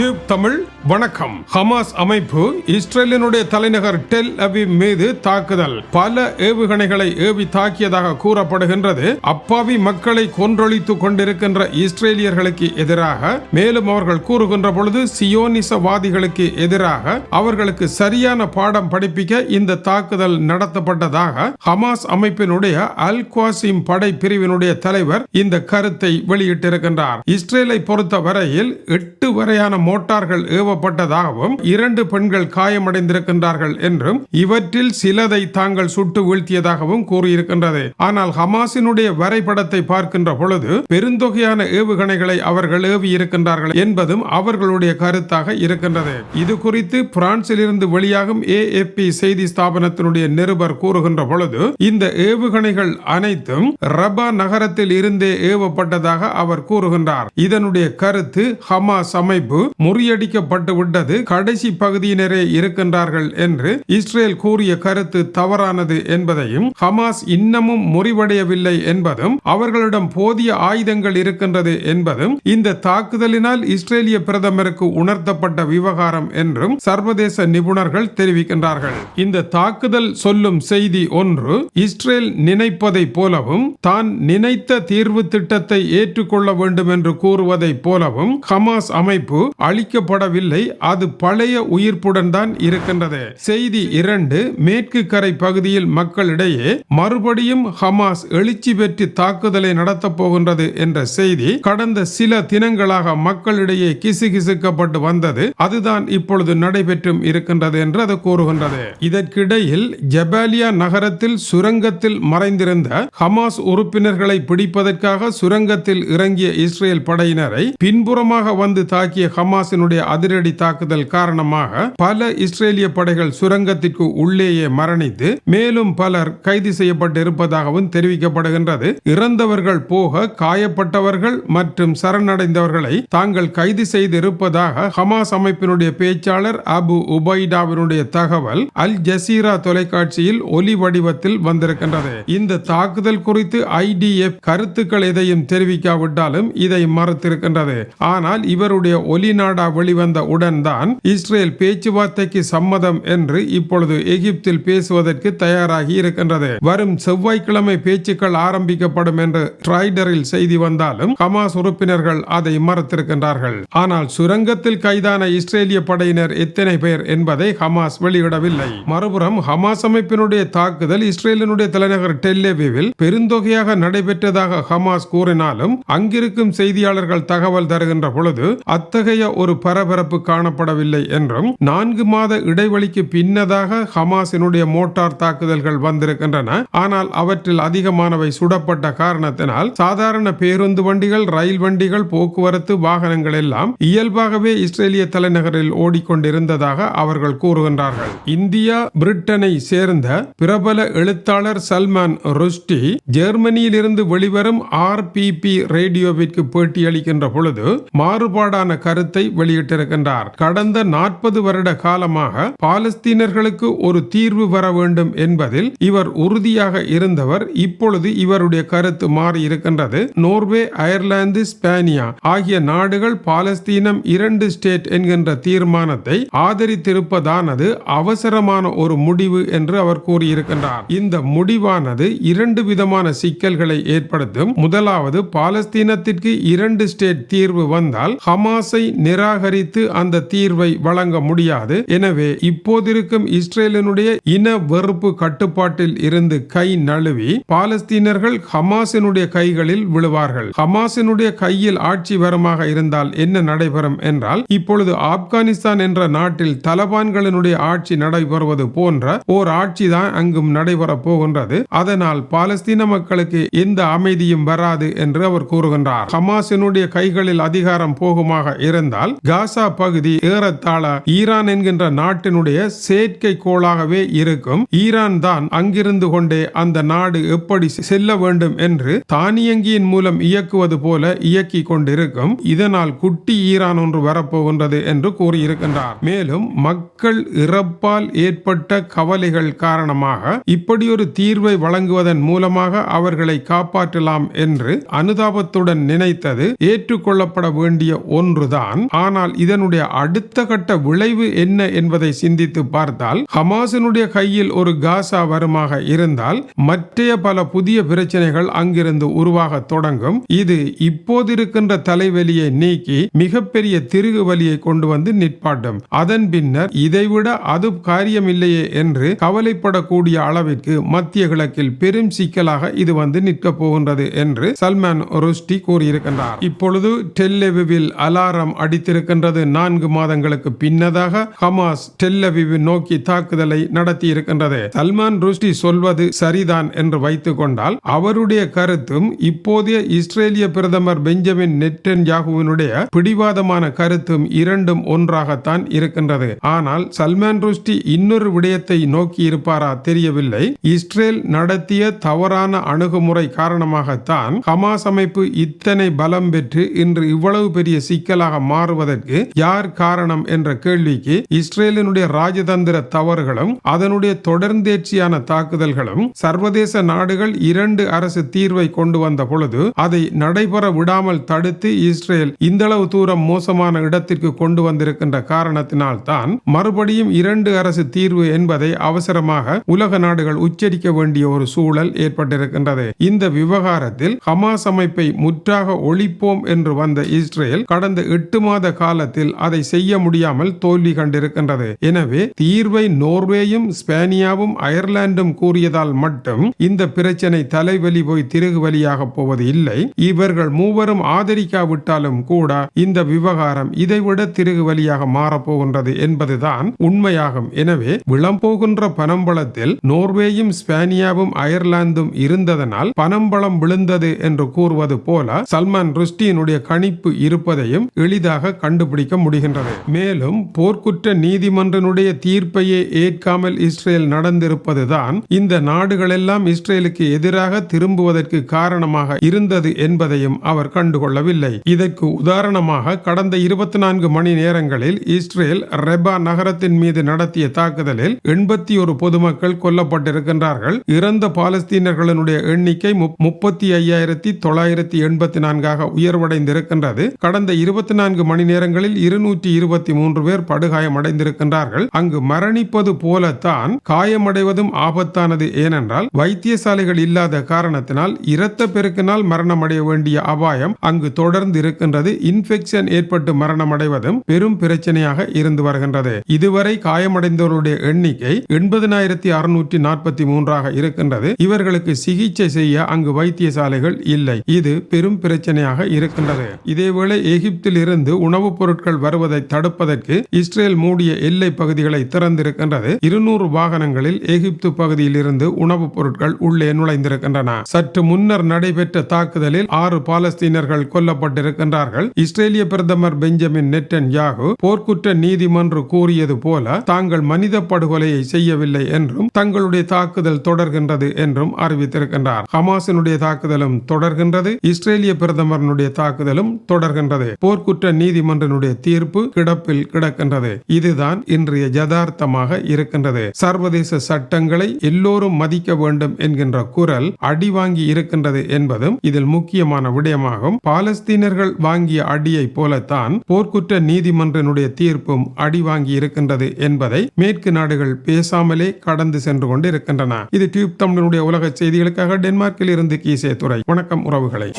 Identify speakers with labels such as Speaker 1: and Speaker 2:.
Speaker 1: Tube Tamil வணக்கம். Hamas அமைப்பு இஸ்ரேலினுடைய தலைநகர் டெல் அவி மீது தாக்குதல். பல ஏவுகணைகளை ஏவி தாக்கியதாக கூறப்படுகின்றது. அப்பாவி மக்களை கொன்றொழித்துக் கொண்டிருக்கின்ற இஸ்ரேலியர்களுக்கு எதிராக மேலும் அவர்கள் கூறுகின்ற பொழுது சியோனிசவாதிகளுக்கு எதிராக அவர்களுக்கு சரியான பாடம் படிப்பிக்க இந்த தாக்குதல் நடத்தப்பட்டதாக ஹமாஸ் அமைப்பினுடைய அல் குவாசிம் படை பிரிவினுடைய தலைவர் இந்த கருத்தை வெளியிட்டிருக்கின்றார். இஸ்ரேலை பொறுத்த வரையில் எட்டு வரையான மோட்டார்கள் ஏவப்பட்டதாகவும் இரண்டு பெண்கள் காயமடைந்திருக்கின்றார்கள் என்றும் இவற்றில் சிலதை தாங்கள் சுட்டு வீழ்த்தியதாகவும் கூறியிருக்கின்றது. ஆனால் ஹமாஸினுடைய வரைபடத்தை பார்க்கின்ற பொழுது பெருந்தொகையான ஏவுகணைகளை அவர்கள் ஏவியிருக்கின்றார்கள் என்பதும் அவர்களுடைய கருத்தாக இருக்கின்றது. இது குறித்து பிரான்சில் இருந்து வெளியாகும் ஏஎப்பி செய்தி ஸ்தாபனத்தினுடைய நிருபர் கூறுகின்ற பொழுது இந்த ஏவுகணைகள் அனைத்தும் ரபா நகரத்தில் இருந்தே ஏவப்பட்டதாக அவர் கூறுகின்றார். இதனுடைய கருத்து ஹமாஸ் அமைப்பு முறியடிக்கப்பட்டு விட்டது. கடைசி பகுதியினரே இருக்கின்றார்கள் என்று இஸ்ரேல் கூறிய கருத்து தவறானது என்பதையும் ஹமாஸ் இன்னமும் முறிவடையவில்லை என்பதும் அவர்களிடம் போதிய ஆயுதங்கள் இருக்கின்றது என்பதும் இந்த தாக்குதலினால் இஸ்ரேலிய பிரதமருக்கு உணர்த்தப்பட்ட விவகாரம் என்றும் சர்வதேச நிபுணர்கள் தெரிவிக்கின்றார்கள். இந்த தாக்குதல் சொல்லும் செய்தி ஒன்று இஸ்ரேல் நினைப்பதை போலவும் தான் நினைத்த தீர்வு திட்டத்தை ஏற்றுக்கொள்ள வேண்டும் என்று கூறுவதை போலவும் ஹமாஸ் அமைப்பு அழிக்கப்படவில்லை அது பழைய உயிர்ப்புடன் தான் இருக்கின்றது. செய்தி இரண்டு மேற்கு கரை பகுதியில் மக்களிடையே மறுபடியும் ஹமாஸ் எழுச்சி பெற்று தாக்குதலை நடத்தப் போகின்றது என்ற செய்தி கடந்த சில தினங்களாக மக்களிடையே கிசுகிசுக்கப்பட்டு வந்தது. அதுதான் இப்பொழுது நடைபெற்றும் இருக்கின்றது என்று அது கூறுகின்றது. இதற்கிடையில் ஜபாலியா நகரத்தில் சுரங்கத்தில் மறைந்திருந்த ஹமாஸ் உறுப்பினர்களை பிடிப்பதற்காக சுரங்கத்தில் இறங்கிய இஸ்ரேல் படையினரை பின்புறமாக வந்து தாக்கிய ஹமாஸ் ஹமாஸினுடைய அதிரடி தாக்குதல் காரணமாக பல இஸ்ரேலிய படைகள் சுரங்கத்திற்கு உள்ளேயே மரணித்து மேலும் பலர் கைது செய்யப்பட்டு இருப்பதாகவும் தெரிவிக்கப்படுகின்றது. இறந்தவர்கள் போக காயப்பட்டவர்கள் மற்றும் சரணடைந்தவர்களை தாங்கள் கைது செய்து இருப்பதாக ஹமாஸ் அமைப்பினுடைய பேச்சாளர் அபு உபைடாவினுடைய தகவல் அல் ஜசீரா தொலைக்காட்சியில் ஒலி வடிவத்தில் வந்திருக்கின்றது. இந்த தாக்குதல் குறித்து ஐடிஎஃப் கருத்துக்கள் எதையும் தெரிவிக்காவிட்டாலும் இதை மறுத்திருக்கின்றது. ஆனால் இவருடைய ஒலி ஒலிநாடா வெளிவந்த உடன்தான் இஸ்ரேல் பேச்சுவார்த்தைக்கு சம்மதம் என்று இப்பொழுது எகிப்தில் பேசுவதற்கு தயாராகி இருக்கின்றது. வரும் செவ்வாய்க்கிழமை பேச்சுக்கள் ஆரம்பிக்கப்படும் என்று ட்ரைடரில் செய்தி வந்தாலும் ஹமாஸ் உறுப்பினர்கள் அதை மறுத்திருக்கின்றார்கள். ஆனால் சுரங்கத்தில் கைதான இஸ்ரேலிய படையினர் எத்தனை பேர் என்பதை ஹமாஸ் வெளியிடவில்லை. மறுபுறம் ஹமாஸ் அமைப்பினுடைய தாக்குதல் இஸ்ரேலினுடைய தலைநகர் டெல்லேவிவில் பெருந்தொகையாக நடைபெற்றதாக ஹமாஸ் கூறினாலும் அங்கிருக்கும் செய்தியாளர்கள் தகவல் தருகின்ற பொழுது அத்தகைய ஒரு பரபரப்பு காணப்படவில்லை என்றும் நான்கு மாத இடைவெளிக்கு பின்னதாக ஹமாஸினுடைய மோட்டார் தாக்குதல்கள் வந்திருக்கின்றன. ஆனால் அவற்றில் அதிகமானவை சுடப்பட்ட காரணத்தினால் சாதாரண பேருந்து வண்டிகள் ரயில் வண்டிகள் போக்குவரத்து வாகனங்கள் எல்லாம் இயல்பாகவே இஸ்ரேலிய தலைநகரில் ஓடிக்கொண்டிருந்ததாக அவர்கள் கூறுகின்றார்கள். இந்தியா பிரிட்டனை சேர்ந்த பிரபல எழுத்தாளர் சல்மான் ருஷ்டி ஜெர்மனியில் இருந்து வெளிவரும் ஆர்பிபி ரேடியோவிற்கு பேட்டியளிக்கின்ற பொழுது மாறுபாடான கருத்தை வெளியிட்டிருக்கின்றார். கடந்த நாற்பது வருட காலமாக பாலஸ்தீனர்களுக்கு ஒரு தீர்வு வர வேண்டும் என்பதில் இவர் உறுதியாக இருந்தவர். இப்பொழுது இவருடைய கருத்து மாறி இருக்கின்றது. நோர்வே அயர்லாந்து ஸ்பானியா ஆகிய நாடுகள் பாலஸ்தீனம் இரண்டு ஸ்டேட் என்கின்ற தீர்மானத்தை ஆதரித்திருப்பதானது அவசரமான ஒரு முடிவு என்று அவர் கூறியிருக்கின்றார். இந்த முடிவானது இரண்டு விதமான சிக்கல்களை ஏற்படுத்தும். முதலாவது பாலஸ்தீனத்திற்கு இரண்டு ஸ்டேட் தீர்வு வந்தால் ஹமாஸை நிராகரித்து அந்த தீர்வை வழங்க முடியாது. எனவே இப்போதிருக்கும் இஸ்ரேலினுடைய இன வெறுப்பு கட்டுப்பாட்டில் இருந்து கை நழுவி பாலஸ்தீனர்கள் ஹமாஸினுடைய கைகளில் விழுவார்கள். ஹமாஸினுடைய கையில் ஆட்சி வரமாக இருந்தால் என்ன நடைபெறும் என்றால் இப்பொழுது ஆப்கானிஸ்தான் என்ற நாட்டில் தலபான்களினுடைய ஆட்சி நடைபெறுவது போன்ற ஓர் ஆட்சி தான் அங்கும் நடைபெற போகின்றது. அதனால் பாலஸ்தீன மக்களுக்கு எந்த அமைதியும் வராது என்று அவர் கூறுகின்றார். ஹமாஸினுடைய கைகளில் அதிகாரம் போகுமாக இருந்தால் காசா பகுதி ஏறத்தாழ ஈரான் என்கின்ற நாட்டினுடைய செயற்கை கோளாகவே இருக்கும். ஈரான் தான் அங்கிருந்து கொண்டே அந்த நாடு எப்படி செல்ல வேண்டும் என்று தானியங்கியின் மூலம் இயக்குவது போல இயக்கி கொண்டிருக்கும். இதனால் குட்டி ஈரான் ஒன்று வரப்போகின்றது என்று கூறியிருக்கின்றார். மேலும் மக்கள் இறப்பால் ஏற்பட்ட கவலைகள் காரணமாக இப்படி ஒரு தீர்வை வழங்குவதன் மூலமாக அவர்களை காப்பாற்றலாம் என்று அனுதாபத்துடன் நினைத்தது ஏற்றுக்கொள்ளப்பட வேண்டிய ஒன்றுதான். ஆனால் இதனுடைய அடுத்த கட்ட விளைவு என்ன என்பதை சிந்தித்து பார்த்தால் ஹமாஸினுடைய கையில் ஒரு காசா வருமாக இருந்தால் மற்றைய பல புதிய பிரச்சனைகள் அங்கிருந்து உருவாக தொடங்கும். இது இப்போது இருக்கின்ற தலைவலியை நீக்கி மிகப்பெரிய திருகு வலியை கொண்டு வந்து நிற்பாட்டும். அதன் பின்னர் இதைவிட அது காரியமில்லையே என்று கவலைப்படக்கூடிய அளவிற்கு மத்திய கிழக்கில் பெரும் சிக்கலாக இது வந்து நிற்க போகின்றது என்று சல்மான் ருஷ்டி கூறியிருக்கின்றார். இப்பொழுது டெல்லெவில் அலாரம் அடி அளித்திருக்கின்றது நான்கு மாதங்களுக்கு பின்னதாக ஹமாஸ் டெல்லவிவு நோக்கி தாக்குதலை நடத்தி இருக்கின்றது சல்மான் ருஷ்டி சொல்வது சரிதான் என்று வைத்துக் கொண்டால் அவருடைய கருத்தும் இப்போதைய இஸ்ரேலிய பிரதமர் பெஞ்சமின் நெட்டன் யாகுவினுடைய பிடிவாதமான கருத்தும் இரண்டும் ஒன்றாகத்தான் இருக்கின்றது. ஆனால் சல்மான் ருஷ்டி இன்னொரு விடயத்தை நோக்கி இருப்பாரா தெரியவில்லை. இஸ்ரேல் நடத்திய தவறான அணுகுமுறை காரணமாகத்தான் ஹமாஸ் அமைப்பு இத்தனை பலம் பெற்று இன்று இவ்வளவு பெரிய சிக்கலாக மாற மாறுவதற்கு யார் காரணம் என்ற கேள்விக்கு இஸ்ரேலினுடைய ராஜதந்திர தவறுகளும் அதனுடைய தொடர்ந்தேர்ச்சியான தாக்குதல்களும் சர்வதேச நாடுகள் இரண்டு அரசு தீர்வை கொண்டு வந்த பொழுது அதை நடைபெற விடாமல் தடுத்து இஸ்ரேல் இந்தளவு தூரம் மோசமான இடத்திற்கு கொண்டு வந்திருக்கின்ற காரணத்தினால் தான் மறுபடியும் இரண்டு அரசு தீர்வு என்பதை அவசரமாக உலக நாடுகள் உச்சரிக்க வேண்டிய ஒரு சூழல் ஏற்பட்டிருக்கின்றது. இந்த விவகாரத்தில் ஹமாஸ் அமைப்பை முற்றாக ஒழிப்போம் என்று வந்த இஸ்ரேல் கடந்த எட்டு மாத காலத்தில் அதை செய்ய முடியாமல் தோல்வி கண்டிருக்கின்றது. எனவே தீர்வை நோர்வேயும் ஸ்பேனியாவும் அயர்லாந்தும் கூறியதால் மட்டும் இந்த பிரச்சனை தலைவலி போய் திருகு வலியாக போவது இல்லை. இவர்கள் மூவரும் ஆதரிக்காவிட்டாலும் கூட இந்த விவகாரம் இதைவிட திருகு வழியாக மாறப்போகின்றது என்பதுதான் உண்மையாகும். எனவே விளம்போகின்ற பனம்பளத்தில் நோர்வேயும் ஸ்பேனியாவும் அயர்லாந்தும் இருந்ததனால் பனம்பளம் விழுந்தது என்று கூறுவது போல சல்மான் ருஷ்டியினுடைய கணிப்பு இருப்பதையும் எளிதாக கண்டுபிடிக்க முடிகின்றது. மேலும் போர்க்குற்ற நீதிமன்றனுடைய தீர்ப்பையே ஏற்காமல் இஸ்ரேல் நடந்திருப்பதுதான் இந்த நாடுகளெல்லாம் இஸ்ரேலுக்கு எதிராக திரும்புவதற்கு காரணமாக இருந்தது என்பதையும் அவர் கண்டுகொள்ளவில்லை. இதற்கு உதாரணமாக கடந்த இருபத்தி நான்கு மணி நேரங்களில் இஸ்ரேல் ரெபா நகரத்தின் மீது நடத்திய தாக்குதலில் எண்பத்தி ஒரு பொதுமக்கள் கொல்லப்பட்டிருக்கின்றார்கள். இறந்த பாலஸ்தீனர்களுடைய எண்ணிக்கை முப்பத்தி ஐயாயிரத்தி தொள்ளாயிரத்தி எண்பத்தி நான்காக உயர்வடைந்திருக்கின்றது. கடந்த இருபத்தி நான்கு மணி நேரங்களில் இருநூற்றி இருபத்தி மூன்று பேர் படுகாயமடைந்திருக்கின்றார்கள். அங்கு மரணிப்பது போலத்தான் காயமடைவதும் ஆபத்தானது. ஏனென்றால் வைத்தியசாலைகள் இல்லாத காரணத்தினால் இரத்த பெருக்கினால் மரணமடைய வேண்டிய அபாயம் அங்கு தொடர்ந்து இருக்கின்றது இன்ஃபெக்ஷன் ஏற்பட்டு மரணமடைவதும் பெரும் பிரச்சனையாக இருந்து வருகின்றது. இதுவரை காயமடைந்தவர்களுடைய எண்ணிக்கை எண்பதினாயிரத்தி அறுநூற்றி நாற்பத்தி மூன்றாக இருக்கின்றது. இவர்களுக்கு சிகிச்சை செய்ய அங்கு வைத்தியசாலைகள் இல்லை. இது பெரும் பிரச்சனையாக இருக்கின்றது. இதேவேளை எகிப்தில் இருந்து உணவுப் பொருட்கள் வருவதை தடுப்பதற்கு இஸ்ரேல் மூடிய எல்லை பகுதிகளை திறந்திருக்கின்றது. இருநூறு வாகனங்களில் எகிப்து பகுதியில் இருந்து உணவுப் பொருட்கள் உள்ளே நுழைந்திருக்கின்றன. சற்று முன்னர் நடைபெற்ற தாக்குதலில் ஆறு பாலஸ்தீனர்கள் கொல்லப்பட்டிருக்கின்றார்கள். இஸ்ரேலிய பிரதமர் பெஞ்சமின் நெட்டன் யாகு போர்க்குற்ற நீதிமன்று கூறியது போல தாங்கள் மனித படுகொலையை செய்யவில்லை என்றும் தங்களுடைய தாக்குதல் தொடர்கின்றது என்றும் அறிவித்திருக்கின்றார். ஹமாசினுடைய தாக்குதலும் தொடர்கின்றது. இஸ்ரேலிய பிரதமரனுடைய தாக்குதலும் தொடர்கின்றது. போர்க்குற்ற நீதிமன்றனுடைய தீர்ப்பு கிடப்பில் கிடக்கின்றது. இதுதான் இன்றைய ஜதார்த்தமாக இருக்கின்றது. சர்வதேச சட்டங்களை எல்லோரும் மதிக்க வேண்டும் என்கின்ற குரல் அடி வாங்கி இருக்கின்றது என்பதும் இதில் முக்கியமான விடயமாகும். பாலஸ்தீனர்கள் வாங்கிய அடியை போலத்தான் போர்க்குற்ற நீதிமன்றனுடைய தீர்ப்பும் அடி வாங்கி இருக்கின்றது என்பதை மேற்கு நாடுகள் பேசாமலே கடந்து சென்று கொண்டு இருக்கின்றன இது டியூப் தமிழனுடைய உலக செய்திகளுக்காக டென்மார்க்கில் இருந்து கீசே துறை வணக்கம் உறவுகளை.